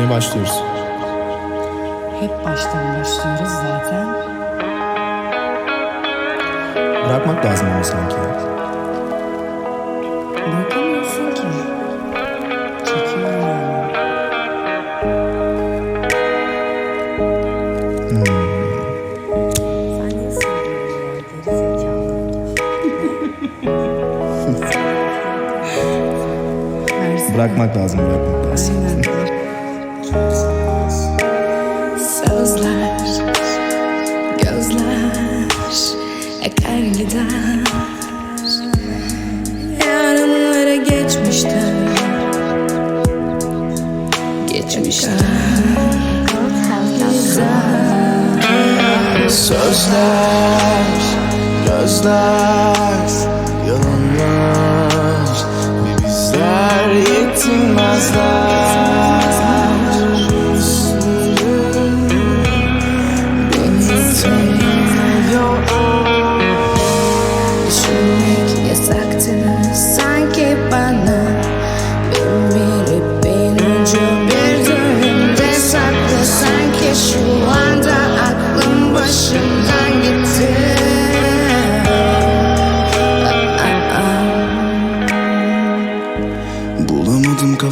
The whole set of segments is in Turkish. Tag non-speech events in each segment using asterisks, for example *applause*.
Konuşmaya başlıyoruz. Hep baştan başlıyoruz zaten. Bırakmak lazım ama sanki. Bırakamıyorsun ki. Çekiyor yani. *laughs* Sen niye söylüyorsun ya? Geri zekalı. Bırakmak lazım, bırakmak lazım. Eker gider. Yarınlara geçmişten Geçmişten Sözler, gözler, yalanlar. Bir bizler yetinmezler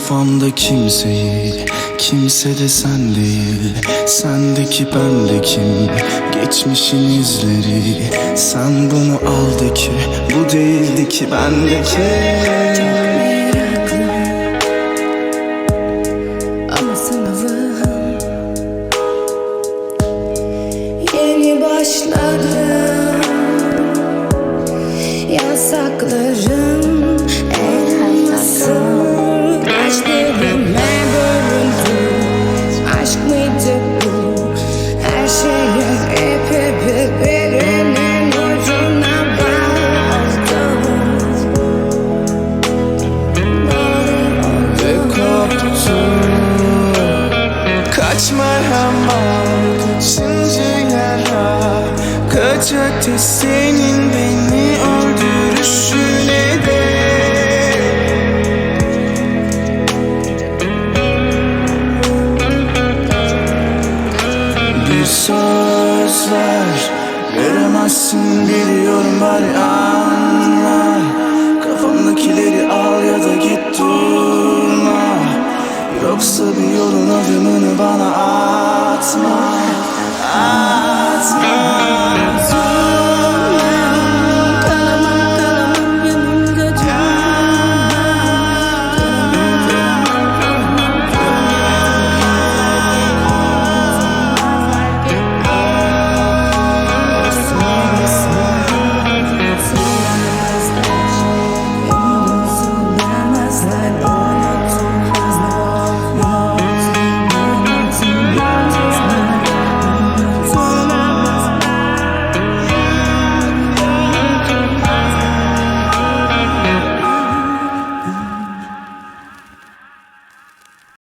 kafamda kimseyi Kimse de sen değil. Sendeki bendeki Geçmişin izleri. Sen bunu al de ki Bu değildi ki bendeki aramam Kaçıncıya kaç öte senin beni öldürüşüne de Bir söz ver Veremezsin biliyorum bari anla. Kafamdakileri al ya da git durma. Yoksa biliyorum adımını bana smile.